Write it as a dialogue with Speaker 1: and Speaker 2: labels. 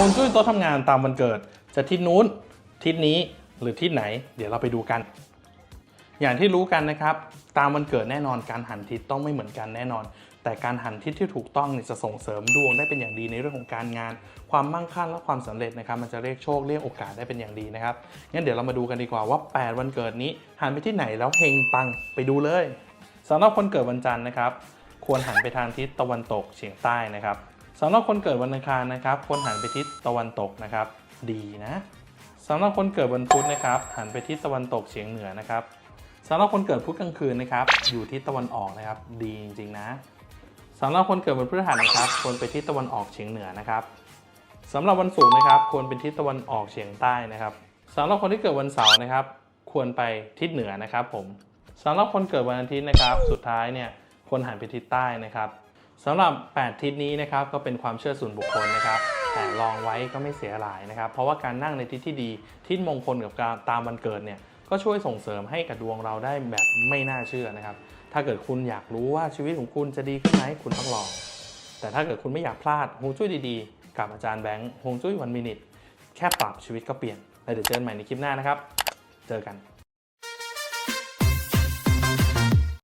Speaker 1: ฮวงจุ้ยโต๊ะทำงานตามวันเกิด จะทิศนู้น ทิศนี้หรือทิศไหน เดี๋ยวเราไปดูกัน อย่างที่รู้กันนะครับ ตามวันเกิดแน่นอนการหันทิศต้องไม่เหมือนกันแน่นอน แต่การหันทิศที่ถูกต้องเนี่ยจะส่งเสริมดวงได้เป็นอย่างดีในเรื่องของการงาน ความมั่งคั่งและความสำเร็จนะครับ มันจะเรียกโชคเรียกโอกาสได้เป็นอย่างดีนะครับงั้นเดี๋ยวเรามาดูกันดีกว่าว่า 8 วันเกิดนี้หันไปที่ไหนแล้วเฮงปังไปดูเลยสำหรับคนเกิดวันจันทร์นะครับ ควรหันไปทางทิศตะวันตกเฉียงใต้นะครับ สำหรับคนเกิดวันอังคารนะครับควรหันไปทิศตะวันตกนะครับ ดีนะสำหรับคนเกิดวันพุธนะครับหันไปทิศตะวันตกเฉียงเหนือนะครับสำหรับคนเกิดพุธกลางคืนนะครับ อยู่ทิศตะวันออกนะครับ ดีจริงๆนะสำหรับคนเกิดวันพฤหัสนะครับควรไปทิศตะวันออกเฉียงเหนือนะครับสำหรับวันศุกร์นะครับควรเป็นทิศตะวันออกเฉียงใต้นะครับสำหรับคนที่เกิดวันเสาร์นะครับ ควรไปทิศเหนือนะครับ ผมสำหรับคนเกิดวันอาทิตย์นะครับ สุดท้ายเนี่ยควรหันไปทิศใต้นะครับ สำหรับ 8 ทิศนี้นะครับก็เป็นความเชื่อส่วนบุคคลนะครับ แต่ลองไว้ก็ไม่เสียหลายนะครับ เพราะว่าการนั่งในทิศที่ดี ทิศมงคลกับการตามวันเกิดเนี่ยก็ช่วยส่งเสริมให้กับดวงเราได้แบบไม่น่าเชื่อนะครับ ถ้าเกิดคุณอยากรู้ว่าชีวิตของคุณจะดีขึ้นไหมคุณต้องลอง แต่ถ้าเกิดคุณไม่อยากพลาดฮวงจุ้ยดีๆ กับอาจารย์แบงค์ฮวงจุ้ยวันมินิทแค่ปรับชีวิตก็เปลี่ยนแล้วเดี๋ยวเจอกันใหม่ในคลิปหน้านะครับ เจอกัน